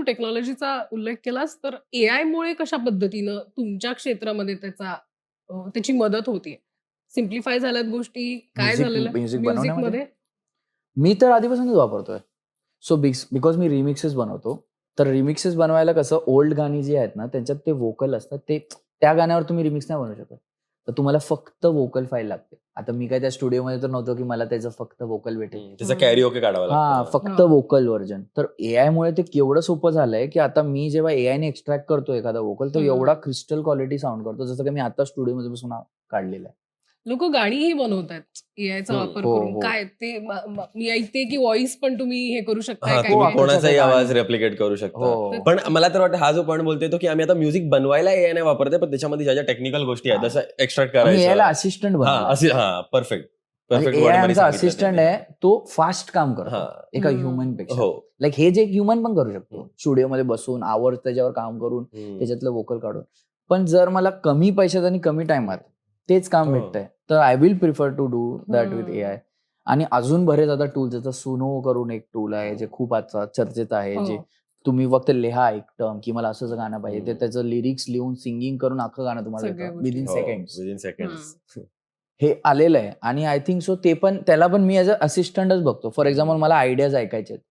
तू टेक्नॉलॉजीचा उल्लेख केलास तर ए आय मुळे कशा पद्धतीनं तुमच्या क्षेत्रामध्ये त्याचा त्याची मदत होतीये? सिम्प्लिफाय झाल्यात गोष्टी काय झालेलं मी तर आधीपासूनच वापरतोय. सो बिक्स बिकॉज मी रिमिक्सेस बनवतो तर रिमिक्सेस बनवायला कसं ओल्ड गाणी जी आहेत ना त्यांच्यात ते वोकल असतात ते त्या गाण्यावर तुम्ही रिमिक्स नाही बनवू शकत. तर तुम्हाला फक्त वोकल फाईल लागते आता मी काय त्या स्टुडिओमध्ये तर नव्हतो की मला त्याचं फक्त वोकल भेटेल त्याचा. कॅरी ओके काढावा हा फक्त हा. वोकल व्हर्जन तर एआय मुळे ते केवढं सोपं झालंय की आता मी जेव्हा एआय ने एक्स्ट्रॅक्ट करतो एखादा वोकल तर हम्म. एवढा क्रिस्टल क्वालिटी साऊंड करतो जसं की मी आता स्टुडिओमध्ये बसून काढलेलं आहे लोक गाणीही बनवतात एआयचा हम्म. वापर हो, करून हो. काय ते म- म- मी ऐकते की व्हॉइस पण तुम्ही हे करू हा. कोण- कोणाचाही. आवाज रेप्लिकेट करू शकता हो पण मला तर वाटतं हा जो पॉईंट बोलतोय तो की आम्ही आता म्युझिक बनवायला ए नाही वापरते पण त्याच्यामध्ये ज्या ज्या टेक्निकल गोष्टी आहेत हा. जसं एक्स्ट्रॅक्ट करायचं असिस्टंट हा हा परफेक्ट परफेक्ट एआय आमचा असिस्टंट आहे तो फास्ट काम करतो हा. एका. ह्युमनपेक्षा हो लाईक हे जे ह्युमन पण करू शकतो. स्टुडिओमध्ये बसून आवर त्याच्यावर काम करून. त्याच्यातलं वोकल काढून पण जर मला कमी पैशात आणि कमी टाइमात तेच काम हो. भेटतंय तर I will prefer to do that with. A I आणि अजून बरेच आता टूल जसं सुनो करून एक टूल आहे जे खूप आता चर्चेत आहे हो. जे तुम्ही फक्त लिहा एक टर्म की मला असंच गाणं पाहिजे ते. त्याचं लिरिक्स लिहून सिंगिंग करून अख्खं गाणं तुम्हाला. विदिन हो, सेकंड seconds. हे आलेलं आहे आणि आय थिंक सो ते पण त्याला पण मी ॲज अ असिस्टंटच बघतो फॉर एक्झाम्पल मला आयडियाज ऐकायचे आहेत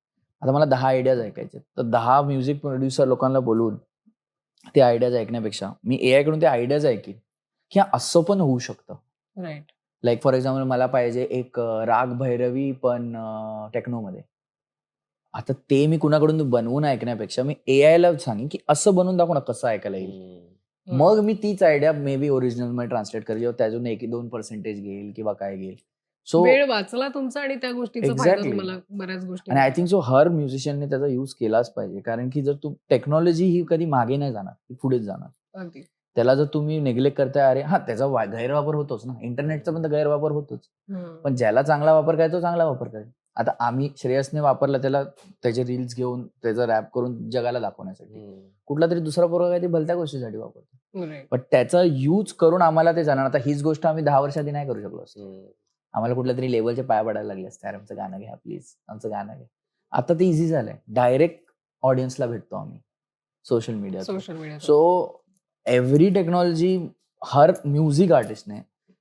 आता मला दहा आयडियाज ऐकायचे आहेत तर दहा म्युझिक प्रोड्युसर लोकांना बोलवून ते आयडियाज ऐकण्यापेक्षा मी ए आयकडून ते आयडियाज ऐकीन की हा असं पण होऊ शकतं. राईट. लाईक फॉर एक्झाम्पल मला पाहिजे एक राग भैरवी पण टेक्नोमध्ये आता ते मी कुणाकडून बनवून ऐकण्यापेक्षा मी ए आयला सांगेन की असं बनवून दाखव ना कसं ऐकायला येईल. मग मी तीच आयडिया मे बी ओरिजिनलमध्ये ट्रान्सलेट करेल किंवा त्यातून एक दोन पर्सेंटेज घेईल किंवा काय घेईल. सो वेळ वाचला तुमचा आणि त्या बऱ्याच गोष्टी आणि आय थिंक सो हर म्युझिशियनने त्याचा युज केलाच पाहिजे. कारण की जर तू टेक्नॉलॉजी ही कधी मागे नाही जाणार ती पुढेच जाणार. त्याला जर तुम्ही नेग्लेक्ट करताय अरे हा त्याचा वा- गैरवापर होतोच ना. इंटरनेटचा पण गैरवापर होतोच. पण ज्याला चांगला वापर करायचा तो चांगला वापर करेल. आता आम्ही श्रेयसने वापरला त्याला त्याचे रील्स घेऊन त्याचा रॅप करून जगाला दाखवण्यासाठी. कुठला तरी दुसरा पोरगा काय ते भलत्या गोष्टीसाठी वापरतो. पण त्याचा यूज करून आम्हाला ते जाणार. आता हीच गोष्ट आम्ही दहा वर्षाआधी नाही करू शकलो असतो. आम्हाला कुठल्या तरी लेवलचे पाय पडायला लागले असते. अरे आमचं गाणं घ्या प्लीज आमचं गाणं घ्या. आता ते इझी झालंय. डायरेक्ट ऑडियन्सला भेटतो आम्ही. Social media social media so every technology हर म्युझिक आर्टिस्टने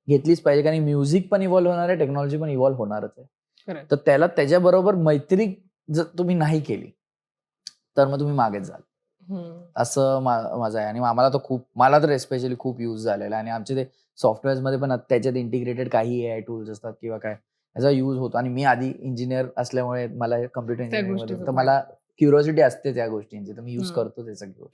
घेतलीच पाहिजे कारण म्युझिक पण इव्हॉल्व्ह होणार आहे टेक्नॉलॉजी पण इव्हॉल्व्ह होणारच आहे. तर त्याला त्याच्याबरोबर मैत्री जर तुम्ही नाही केली तर मग तुम्ही मागेच जाल. असं माझं आहे. आणि आम्हाला तर खूप मला तर एस्पेशली खूप यूज झालेला आणि आमचे ते सॉफ्टवेअर्समध्ये पण त्याच्यात इंटिग्रेटेड काही ए आय टूल्स असतात किंवा काय याचा यूज होतो. आणि मी आधी इंजिनियर असल्यामुळे मला कम्प्युटर इंजिनिअरिंग तर मला क्युरिओसिटी असते त्या गोष्टींची. तर मी यूज. करतो ते सगळं